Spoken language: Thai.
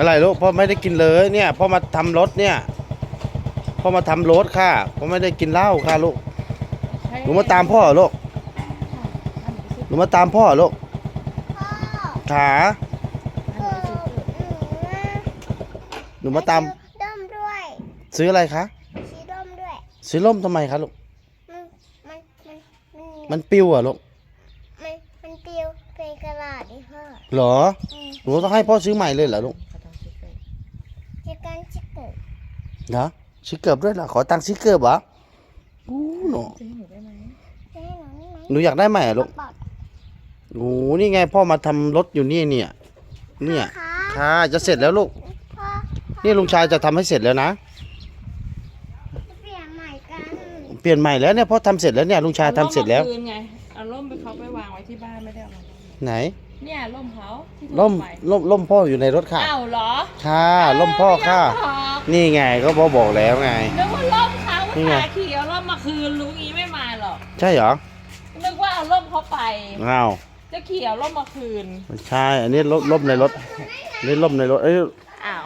อะไรลูกพ่อไม่ได้กินเลยเนี่ยพ่อมาทำรถเนี่ยพ่อมาทำรถค่ะพ่อไม่ได้กินเหล้าค่ะลูกหนูมาตามพ่อเหรอลูกหนูมาตามพ่อเหรอลูกพ่อขาเออหนูนะหนูมาตามด้อมด้วย ซื้ออะไรคะชีด้อมด้วยซื้อร่มทำไมคะลูกมันมันมันมันมันปิ้วอะลูกมันมันเปรียวเป็นกระดาษดิพ่อเหรออืมหนูต้องให้พ่อซื้อใหม่เลยเหรอลูก จะการจะเกิดเหรอชิเกิบด้วยเหรอขอตังค์ชิเกิบเหรออู้หนูจะให้หนูได้ไหมหนูอยากได้ใหม่เหรอลูกปอบโอ้นี่ไงพ่อมาทำรถอยู่นี่เนี่ย เนี่ยค่ะค่ะจะเสร็จแล้วลูก พ่อนี่ลุงชายจะทำให้เสร็จแล้วนะ จะเปลี่ยนใหม่กันเปลี่ยนใหม่แล้วเนี่ยพ่อทำเสร็จแล้วเนี่ยลุงชายทำเสร็จแล้ว อาร่มมาคืนไงเอาร่มไปเขาไปวางไว้ที่บ้านไม่ได้เอามา ไหน เนี่ยร่มเขาที่ร่มไปร่มร่มพ่ออยู่ในรถค่ะอ้าวเหรอค่ะร่มพ่อค่ะอ้าวนี่ไงก็พ่อบอกแล้วไง นึกว่าร่มเขานี่ไงหาขี่เอาร่มมาคืนลุงงี้ไม่มาหรอกใช่เหรอนึกว่าเอาร่มเขาไป อ้าวจะขี่เอาร่มมาคืนไม่ใช่ อันนี้ร่มร่มในรถนี่ร่มในรถเอ้ยอ้าว